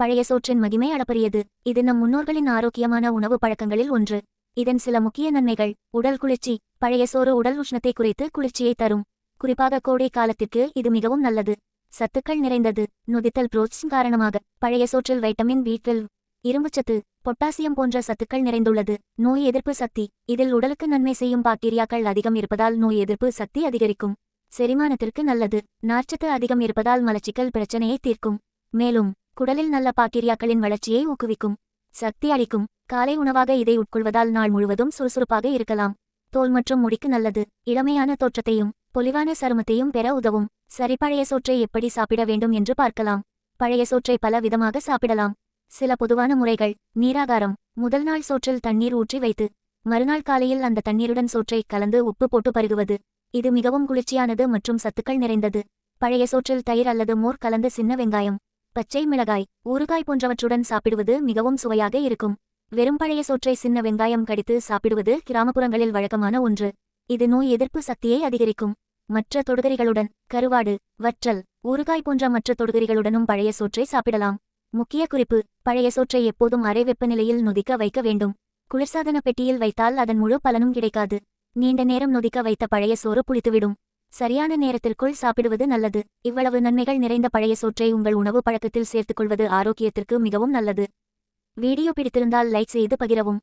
பழைய சோற்றின் மகிமை அளப்பரியது. இது நம் முன்னோர்களின் ஆரோக்கியமான உணவு பழக்கங்களில் ஒன்று. இதன் சில முக்கிய நன்மைகள். உடல் குளிர்ச்சி. பழைய சோறு உடல் உஷ்ணத்தை குறைத்து குளிர்ச்சியை தரும். குறிப்பாக கோடை காலத்திற்கு இது மிகவும் நல்லது. சத்துக்கள் நிறைந்தது. நொதித்தல் புரோட்ஸ் காரணமாக. பழைய சோற்றில் வைட்டமின் பி இரும்புச்சத்து பொட்டாசியம் போன்ற சத்துக்கள் நிறைந்துள்ளது. நோய் எதிர்ப்பு சக்தி. இதில் உடலுக்கு நன்மை செய்யும் பாக்டீரியாக்கள் அதிகம் இருப்பதால் நோய் எதிர்ப்பு சக்தி அதிகரிக்கும். செரிமானத்திற்கு நல்லது. நார்ச்சத்து அதிகம் இருப்பதால் மலச்சிக்கல் பிரச்சனையை தீர்க்கும். மேலும் குடலில் நல்ல பாக்டீரியாக்களின் வளர்ச்சியை ஊக்குவிக்கும் சக்தி அளிக்கும் காலை உணவாக இதை உட்கொள்வதால் நாள் முழுவதும் சுறுசுறுப்பாக இருக்கலாம். தோல் மற்றும் முடிக்கு நல்லது. இளமையான தோற்றத்தையும் பொலிவான சருமத்தையும் பெற உதவும். சரி பழைய சோற்றை எப்படி சாப்பிட வேண்டும் என்று பார்க்கலாம். பழைய சோற்றை பல விதமாக சாப்பிடலாம். சில பொதுவான முறைகள் நீராகாரம். முதல் நாள் சோற்றில் தண்ணீர் ஊற்றி வைத்து மறுநாள் காலையில் அந்த தண்ணீருடன் சோற்றை கலந்து உப்பு போட்டு பருகுவது. இது மிகவும் குளிர்ச்சியானது மற்றும் சத்துக்கள் நிறைந்தது. பழைய சோற்றில் தயிர் அல்லது மோர் கலந்து சின்ன வெங்காயம். பச்சை மிளகாய் ஊறுகாய் போன்றவற்றுடன் சாப்பிடுவது மிகவும் சுவையாக இருக்கும். வெறும் பழைய சோற்றை சின்ன வெங்காயம் கடித்து சாப்பிடுவது கிராமப்புறங்களில் வழக்கமான ஒன்று. இது நோய் எதிர்ப்பு சக்தியை அதிகரிக்கும். மற்ற தொடுகறிகளுடன் கருவாடு வற்றல் ஊறுகாய் போன்ற மற்ற தொடுகறிகளுடனும் பழைய சோற்றை சாப்பிடலாம். முக்கிய குறிப்பு பழைய சோற்றை எப்போதும் அறை வெப்பநிலையில் நொதிக்க வைக்க வேண்டும். குளிர்சாதன பெட்டியில் வைத்தால் அதன் முழு பலனும் கிடைக்காது. நீண்ட நேரம் நொதிக்க வைத்த பழைய சோறு புளித்துவிடும். சரியான நேரத்திற்குள் சாப்பிடுவது நல்லது. இவ்வளவு நன்மைகள் நிறைந்த பழைய சோற்றை உங்கள் உணவு பழக்கத்தில் சேர்த்துக்கொள்வது ஆரோக்கியத்திற்கு மிகவும் நல்லது. வீடியோ பிடித்திருந்தால் லைக் செய்து பகிரவும்.